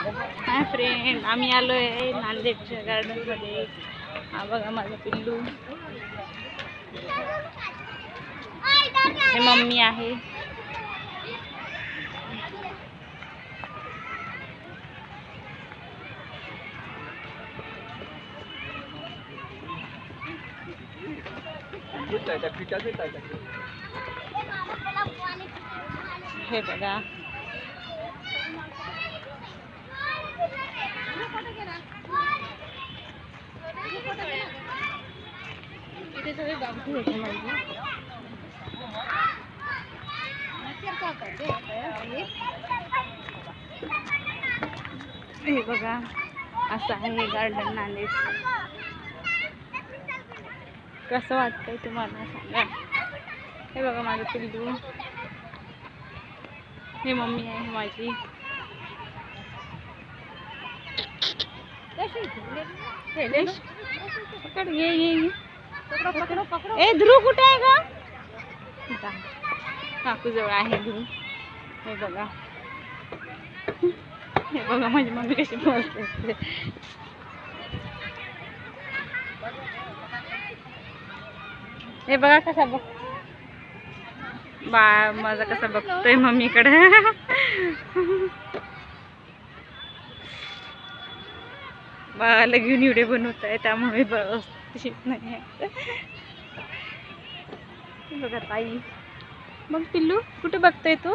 Hi friend आम्ही आलो आहे नांदेडच्या गार्डनमध्ये हा बघा माझा पिल्लू. हे मम्मी आहे. हे बघा. इथे सगळे गावठी होते माझी हे बघा असं आहे गार्डन नांदेड. कसं वाटतंय तुम्हाला सांगा? हे बघा माझं पिल्लू. हे मम्मी आहे माझी. पकड ये ये ये ए ध्रुव कुठे आहे का इथं आहे. काकूजवळ आहे ध्रुव हे बघा हे बघा माझी मम्मी कशी बोलते हे बघा कसा बघ बा माझा कसा बघतोय मम्मीकडे बाळाला घेऊन व्हिडिओ बनवत आहे त्यामुळे व्यवस्थित नाही. आहे. बघा ताई. मग पिल्लू कुठे बघतोय तू?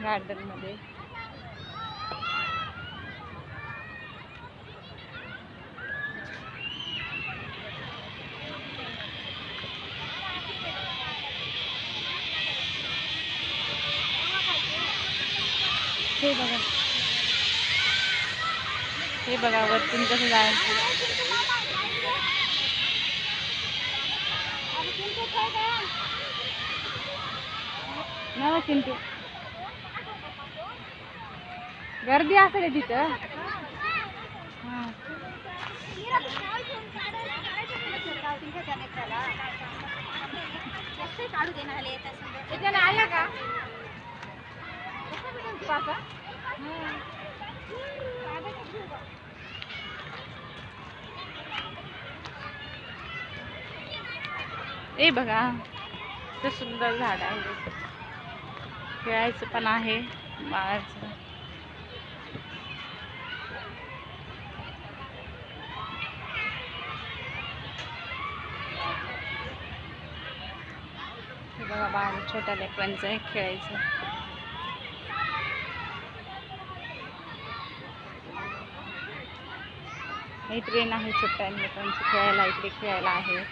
गार्डनमध्ये हे बघा. हे बघा वरतून कसं जायचं. नवा चिंटू. गर्दी असेल तिथं. हां का? ए बघा ते सुंदर झाड आहे. खेळायचं पण आहे बाळाचं बाळ छोट्या लेकरांचं आहे खेळायचं. मैत्रीण आहे छोट्या लेकरांची खेळायला इकडे खेळायला आहे.